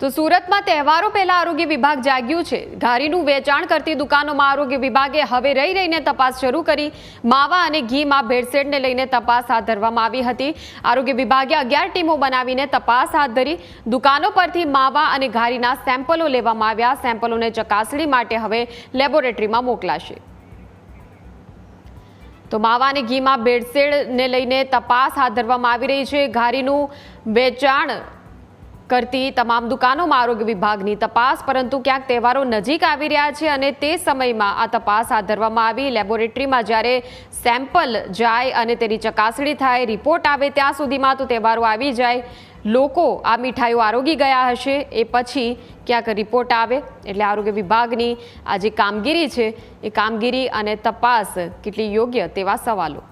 તો સુરતમાં તહેવારો પહેલા આરોગ્ય વિભાગ જાગ્યું છે. ઘારીનું વેચાણ કરતી દુકાનોમાં આરોગ્ય વિભાગે હવે રહી રહીને તપાસ શરૂ કરી. માવા અને ઘીમાં ભેળસેળને લઈને તપાસ હાથ ધરવામાં આવી હતી. આરોગ્ય વિભાગે અગિયાર ટીમો બનાવીને તપાસ હાથ ધરી. દુકાનો પરથી માવા અને ઘારીના સેમ્પલો લેવામાં આવ્યા. સેમ્પલોને ચકાસણી માટે હવે લેબોરેટરીમાં મોકલાશે. તો માવા અને ઘીમાં ભેળસેળને લઈને તપાસ હાથ ધરવામાં આવી રહી છે. ઘારીનું વેચાણ કરતી તમામ દુકાનોમાં આરોગ્ય વિભાગની તપાસ, પરંતુ ક્યાંક તહેવારો નજીક આવી રહ્યા છે અને તે સમયમાં આ તપાસ હાથ ધરવામાં આવી. લેબોરેટરીમાં જ્યારે સેમ્પલ જાય અને તેની ચકાસણી થાય, રિપોર્ટ આવે ત્યાં સુધીમાં તો તહેવારો આવી જાય. લોકો આ મીઠાઈઓ આરોગી ગયા હશે, એ પછી ક્યાંક રિપોર્ટ આવે. એટલે આરોગ્ય વિભાગની આ જે કામગીરી છે, એ કામગીરી અને તપાસ કેટલી યોગ્ય તેવા સવાલો.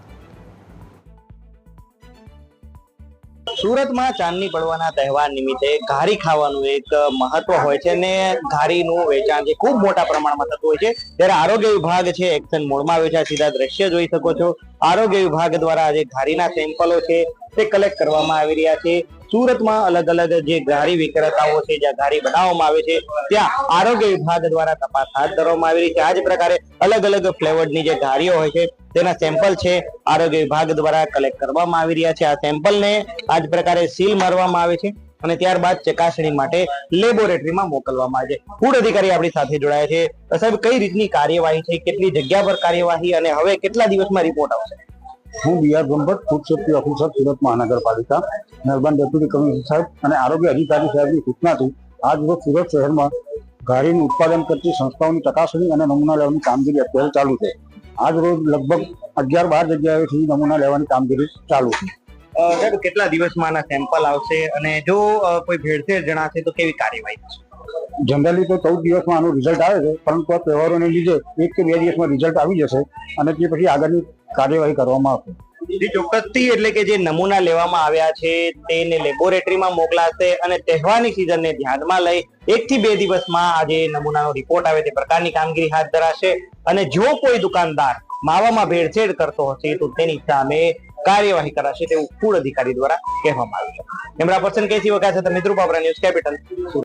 સુરતમાં ચાંદની પડવાના તહેવાર નિમિત્તે ઘારી ખાવાનું એક મહત્વ હોય છે અને ઘારીનું વેચાણ જે ખૂબ મોટા પ્રમાણમાં થતું હોય છે. ત્યારે આરોગ્ય વિભાગ છે એક્શન મોડમાં છે. સીધા દ્રશ્ય જોઈ શકો છો. આરોગ્ય વિભાગ દ્વારા જે ઘારીના સેમ્પલો છે તે કલેક્ટ કરવામાં આવી રહ્યા છે. સુરતમાં અલગ અલગ જે ઘારી વિક્રેતાઓ છે, જ્યાં ઘારી બનાવવામાં આવે છે, ત્યાં આરોગ્ય વિભાગ દ્વારા તપાસ હાથ ધરવામાં આવી રહી છે. આ જ પ્રકારે અલગ અલગ ફ્લેવરની જે ઘારીઓ હોય છે, તેના સેમ્પલ છે, આરોગ્ય વિભાગ દ્વારા કલેક્ટ કરવામાં આવી રહ્યા છે. આ સેમ્પલને આ જ પ્રકારે સીલ મારવામાં આવે છે. અને ત્યારબાદ ચકાસણી માટે લેબોરેટરીમાં મોકલવામાં આવે છે. ફૂડ અધિકારી આપણી સાથે જોડાયા છે. સાહેબ, કઈ રીતની કાર્યવાહી છે? કેટલી જગ્યા પર કાર્યવાહી અને હવે કેટલા દિવસમાં રિપોર્ટ આવશે? હું B Brahmbhatt food safety officer Surat મહાનગરપાલિકા અર્બન ડેપ્યુટી કમિશનર સાહેબ અને આરોગ્ય અધિકારી સાહેબની સૂચનાથી આજ રોજ સુરત શહેરમાં ઘારીનું ઉત્પાદન કરતી સંસ્થાઓની ચકાસણી અને નમૂના લેવાની કામગીરી અત્યારે ચાલુ છે. આજ રોજ લગભગ અગિયાર બાર જગ્યાએથી નમૂના લેવાની કામગીરી ચાલુ છે. સાહેબ કેટલા દિવસમાં આના સેમ્પલ આવશે? અને જો કોઈ ભેળસેળ જણાશે તો કેવી કાર્યવાહી થશે? જનરલી તો ચૌદ દિવસમાં આનું રિઝલ્ટ આવે છે પરંતુ આ તહેવારોને લીધે એક કે બે દિવસમાં રિઝલ્ટ આવી જશે અને તે પછી આગળની કાર્યવાહી કરવામાં આવશે. જે ચોક્કસથી એટલે કે જે નમૂના લેવામાં આવ્યા છે તેને લેબોરેટરીમાં મોકલાશે અને તહેવારની સિઝનને ધ્યાનમાં લઈ એક થી બે દિવસમાં આ જે નમૂનાનો રિપોર્ટ આવે તે પ્રકારની કામગીરી હાથ ધરાશે. અને જો કોઈ દુકાનદાર માવામાં ભેળસેળ કરતો હશે તો તેની સામે કાર્યવાહી કરાશે તેવું ફૂડ અધિકારી દ્વારા કહેવામાં આવ્યું છે. કેમેરા પર્સન કેસી વખત સાથે મિત્રો બાબરા ન્યૂઝ કેપિટલ